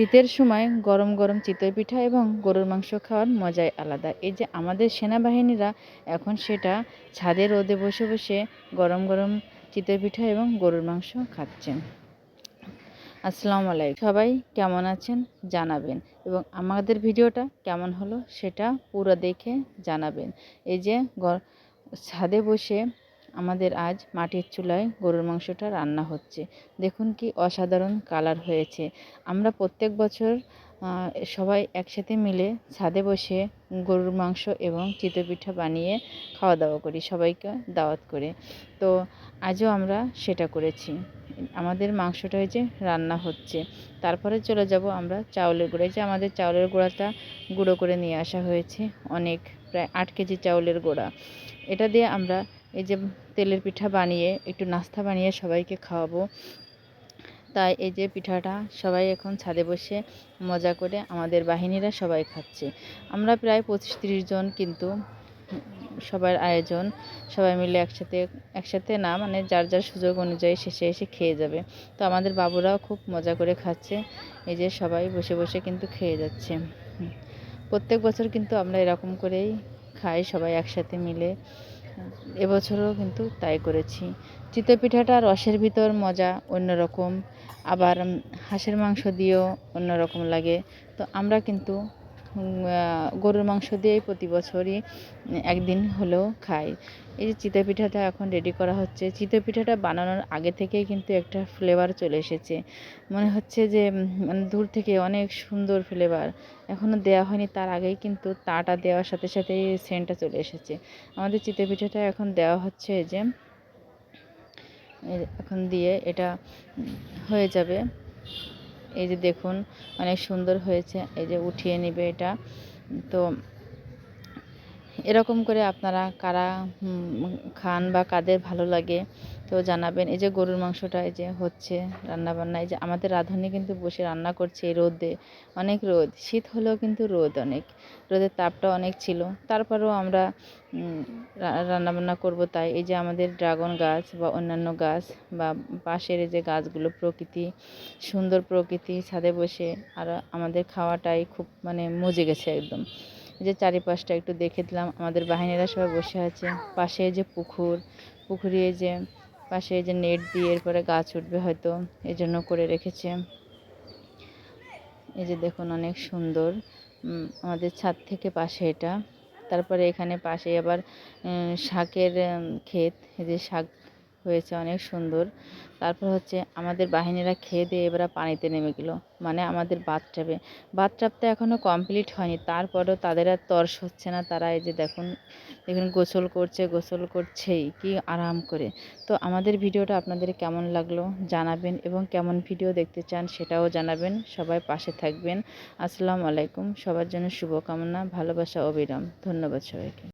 শীতের সময় গরম গরম চিতই পিঠা এবং গরুর মাংস খাওয়ার মজাই আলাদা। এই যে আমাদের সেনাবাহিনীরা এখন সেটা ছাদে রোদে বসে বসে গরম গরম চিতই পিঠা এবং গরুর মাংস খাচ্ছেন আসসালামু আলাইকুম। সবাই কেমন আছেন জানাবেন এবং আমাদের ভিডিওটা কেমন হলো সেটা পুরো দেখে জানাবেন। এই যে ছাদে বসে আমাদের আজ মাটির চুলায় গরুর মাংসটা রান্না হচ্ছে। দেখুন কি অসাধারণ কালার হয়েছে। আমরা প্রত্যেক বছর সবাই একসাথে মিলে ছাদে বসে গরুর মাংস এবং চিতপিঠা বানিয়ে খাওয়া দাওয়া করি, সবাইকে দাওয়াত করে। তো আজও আমরা সেটা করেছি। আমাদের মাংসটা হয়েছে রান্না হচ্ছে। তারপরে চলে যাব আমরা চাউলের গুঁড়ো। যে আমাদের চাউলের গুঁড়াটা গুঁড়ো করে নিয়ে আসা হয়েছে অনেক, প্রায় আট কেজি চাউলের গুঁড়া। এটা দিয়ে আমরা এই যে তেলের পিঠা বানিয়ে, একটু নাস্তা বানিয়ে সবাইকে খাওয়াবো। তাই এই যে পিঠাটা সবাই এখন ছাদে বসে মজা করে আমাদের বাহিনীরা সবাই খাচ্ছে। আমরা প্রায় পঁচিশ তিরিশ জন কিন্তু সবার আয়োজন সবাই মিলে একসাথে একসাথে না মানে যার যার সুযোগ অনুযায়ী শেষে এসে খেয়ে যাবে। তো আমাদের বাবুরাও খুব মজা করে খাচ্ছে। এই যে সবাই বসে বসে কিন্তু খেয়ে যাচ্ছে। প্রত্যেক বছর কিন্তু আমরা এরকম করেই খাই সবাই একসাথে মিলে। এবছরও কিন্তু তাই করেছি। চিতই পিঠাটা রসের ভিতর মজা, অন্যরকম। আবার হাঁসের মাংস দিয়েও অন্যরকম লাগে। তো আমরা কিন্তু গরুর মাংস দিয়েই প্রতি বছরই একদিন হলেও খাই। এই যে চিতই পিঠাটা এখন রেডি করা হচ্ছে চিতই পিঠাটা বানানোর আগে থেকেই কিন্তু একটা ফ্লেভার চলে এসেছে। মনে হচ্ছে যে মানে দূর থেকে অনেক সুন্দর ফ্লেভার এখনও দেওয়া হয়নি, তার আগেই কিন্তু তাটা দেওয়ার সাথে সাথেই সেন্টটা চলে এসেছে। আমাদের চিতই পিঠাটা এখন দেওয়া হচ্ছে যে এখন দিয়ে এটা হয়ে যাবে। এই যে দেখুন, অনেক সুন্দর হয়েছে। এই যে উঠিয়ে নেবে এটা। তো এরকম করে আপনারা কারা খান বা কাদের ভালো লাগে তো জানাবেন, এই যে গরুর মাংসটা, এই যে হচ্ছে রান্নাবান্না, এই যে আমাদের রাঁধুনি কিন্তু বসে রান্না করছে এই রোদে, অনেক রোদ, শীত হলেও কিন্তু রোদ অনেক, রোদের তাপটা অনেক ছিল, তারপরেও আমরা রান্নাবান্না করব তাই, এই যে আমাদের ড্রাগন গাছ বা অন্যান্য গাছ বা পাশের এই যে গাছগুলো প্রকৃতি, সুন্দর প্রকৃতি ছাদে বসে আর আমাদের খাওয়াটাই খুব মানে মজে গেছে একদম, এই যে চারিপাশটা একটু দেখে দিলাম, আমাদের বাহিনীরা সবাই বসে আছে, পাশে যে পুকুর, পুকুরে যে পাশে যে নেট দিয়ে এরপরে গাছ উঠবে হয়তো এই জন্য করে রেখেছে। এই যে দেখুন অনেক সুন্দর। আমাদের ছাদ থেকে পাশে এটা। তারপরে এখানে পাশে আবার শাকের ক্ষেত। এই যে শাক হয়েছে, অনেক সুন্দর। তারপর হচ্ছে আমাদের বাহিনীরা খেয়ে দিয়ে এবার পানিতে নেমে গেলো। মানে আমাদের বাথটাবে বাথটাবটা এখনও কমপ্লিট হয়নি। তারপরেও তাদের আর তর্স হচ্ছে না। তারা এই যে দেখুন দেখুন গোসল করছে, গোসল করছেই। কি আরাম করে। তো আমাদের ভিডিওটা আপনাদের কেমন লাগল জানাবেন এবং কেমন ভিডিও দেখতে চান সেটাও জানাবেন। সবাই পাশে থাকবেন। আসসালামু আলাইকুম। সবার জন্য শুভকামনা, ভালোবাসা, অবিরাম। ধন্যবাদ সবাইকে।